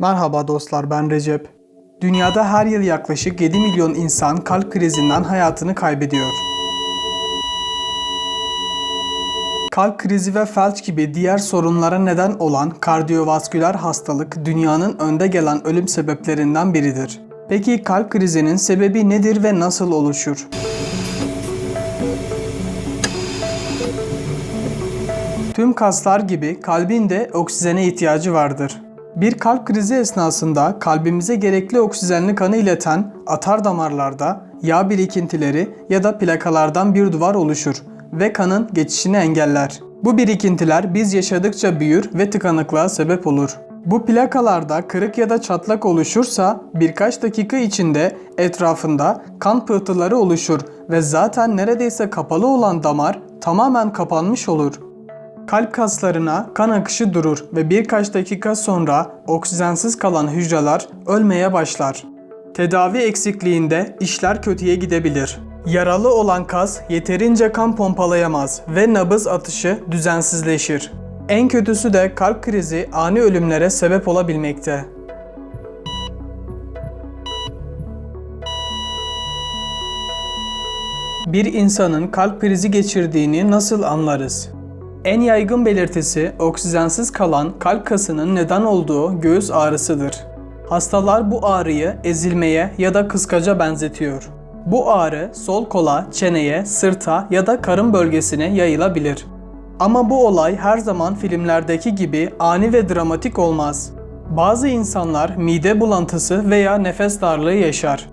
Merhaba dostlar ben Recep. Dünyada her yıl yaklaşık 7 milyon insan kalp krizinden hayatını kaybediyor. Kalp krizi ve felç gibi diğer sorunlara neden olan kardiyovasküler hastalık dünyanın önde gelen ölüm sebeplerinden biridir. Peki kalp krizinin sebebi nedir ve nasıl oluşur? Tüm kaslar gibi kalbin de oksijene ihtiyacı vardır. Bir kalp krizi esnasında kalbimize gerekli oksijenli kanı ileten atar damarlarda yağ birikintileri ya da plakalardan bir duvar oluşur ve kanın geçişini engeller. Bu birikintiler biz yaşadıkça büyür ve tıkanıklığa sebep olur. Bu plakalarda kırık ya da çatlak oluşursa birkaç dakika içinde etrafında kan pıhtıları oluşur ve zaten neredeyse kapalı olan damar tamamen kapanmış olur. Kalp kaslarına kan akışı durur ve birkaç dakika sonra oksijensiz kalan hücreler ölmeye başlar. Tedavi eksikliğinde işler kötüye gidebilir. Yaralı olan kas yeterince kan pompalayamaz ve nabız atışı düzensizleşir. En kötüsü de kalp krizi ani ölümlere sebep olabilmekte. Bir insanın kalp krizi geçirdiğini nasıl anlarız? En yaygın belirtisi oksijensiz kalan kalp kasının neden olduğu göğüs ağrısıdır. Hastalar bu ağrıyı ezilmeye ya da kıskaca benzetiyor. Bu ağrı sol kola, çeneye, sırta ya da karın bölgesine yayılabilir. Ama bu olay her zaman filmlerdeki gibi ani ve dramatik olmaz. Bazı insanlar mide bulantısı veya nefes darlığı yaşar.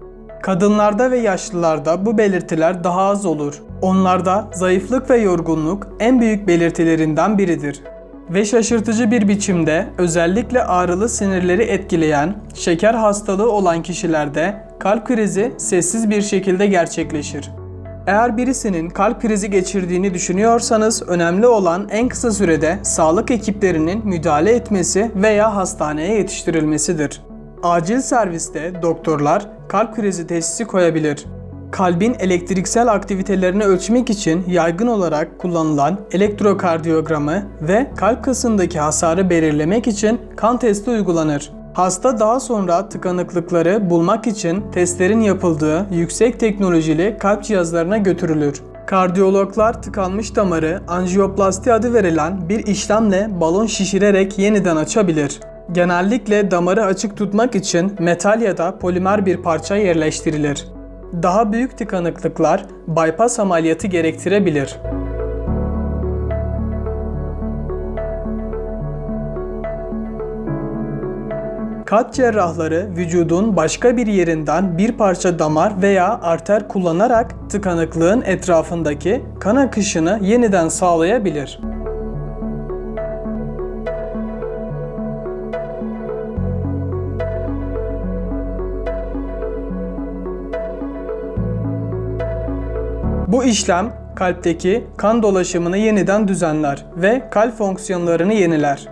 Kadınlarda ve yaşlılarda bu belirtiler daha az olur. Onlarda zayıflık ve yorgunluk en büyük belirtilerinden biridir. Ve şaşırtıcı bir biçimde özellikle ağrılı sinirleri etkileyen şeker hastalığı olan kişilerde kalp krizi sessiz bir şekilde gerçekleşir. Eğer birisinin kalp krizi geçirdiğini düşünüyorsanız önemli olan en kısa sürede sağlık ekiplerinin müdahale etmesi veya hastaneye yetiştirilmesidir. Acil serviste doktorlar kalp krizi teşhisi koyabilir. Kalbin elektriksel aktivitelerini ölçmek için yaygın olarak kullanılan elektrokardiyogramı ve kalp kasındaki hasarı belirlemek için kan testi uygulanır. Hasta daha sonra tıkanıklıkları bulmak için testlerin yapıldığı yüksek teknolojili kalp cihazlarına götürülür. Kardiyologlar tıkanmış damarı anjiyoplasti adı verilen bir işlemle balon şişirerek yeniden açabilir. Genellikle damarı açık tutmak için metal ya da polimer bir parça yerleştirilir. Daha büyük tıkanıklıklar bypass ameliyatı gerektirebilir. Kalp cerrahları vücudun başka bir yerinden bir parça damar veya arter kullanarak tıkanıklığın etrafındaki kan akışını yeniden sağlayabilir. Bu işlem kalpteki kan dolaşımını yeniden düzenler ve kalp fonksiyonlarını yeniler.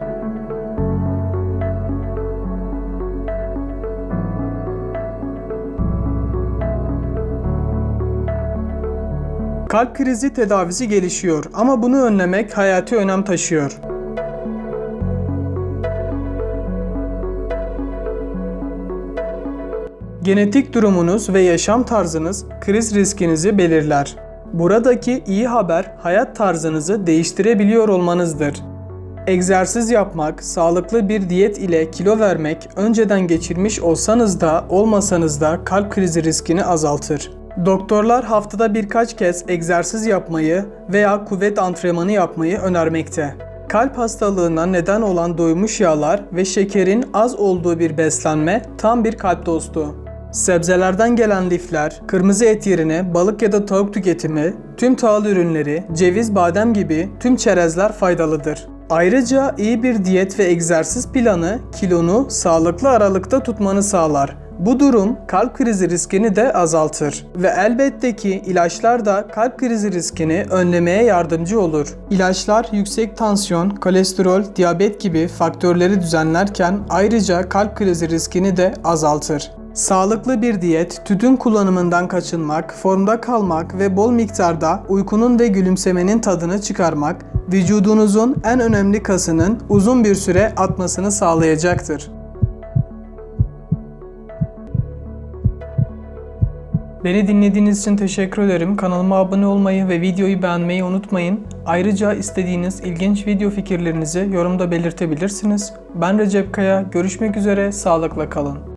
Kalp krizi tedavisi gelişiyor ama bunu önlemek hayati önem taşıyor. Genetik durumunuz ve yaşam tarzınız kriz riskinizi belirler. Buradaki iyi haber hayat tarzınızı değiştirebiliyor olmanızdır. Egzersiz yapmak, sağlıklı bir diyet ile kilo vermek önceden geçirmiş olsanız da olmasanız da kalp krizi riskini azaltır. Doktorlar haftada birkaç kez egzersiz yapmayı veya kuvvet antrenmanı yapmayı önermekte. Kalp hastalığına neden olan doymuş yağlar ve şekerin az olduğu bir beslenme tam bir kalp dostu. Sebzelerden gelen lifler, kırmızı et yerine balık ya da tavuk tüketimi, tüm tahıl ürünleri, ceviz, badem gibi tüm çerezler faydalıdır. Ayrıca iyi bir diyet ve egzersiz planı kilonu sağlıklı aralıkta tutmanı sağlar. Bu durum kalp krizi riskini de azaltır ve elbette ki ilaçlar da kalp krizi riskini önlemeye yardımcı olur. İlaçlar yüksek tansiyon, kolesterol, diyabet gibi faktörleri düzenlerken ayrıca kalp krizi riskini de azaltır. Sağlıklı bir diyet, tütün kullanımından kaçınmak, formda kalmak ve bol miktarda uykunun ve gülümsemenin tadını çıkarmak, vücudunuzun en önemli kasının uzun bir süre atmasını sağlayacaktır. Beni dinlediğiniz için teşekkür ederim. Kanalıma abone olmayı ve videoyu beğenmeyi unutmayın. Ayrıca istediğiniz ilginç video fikirlerinizi yorumda belirtebilirsiniz. Ben Recep Kaya, görüşmek üzere, sağlıkla kalın.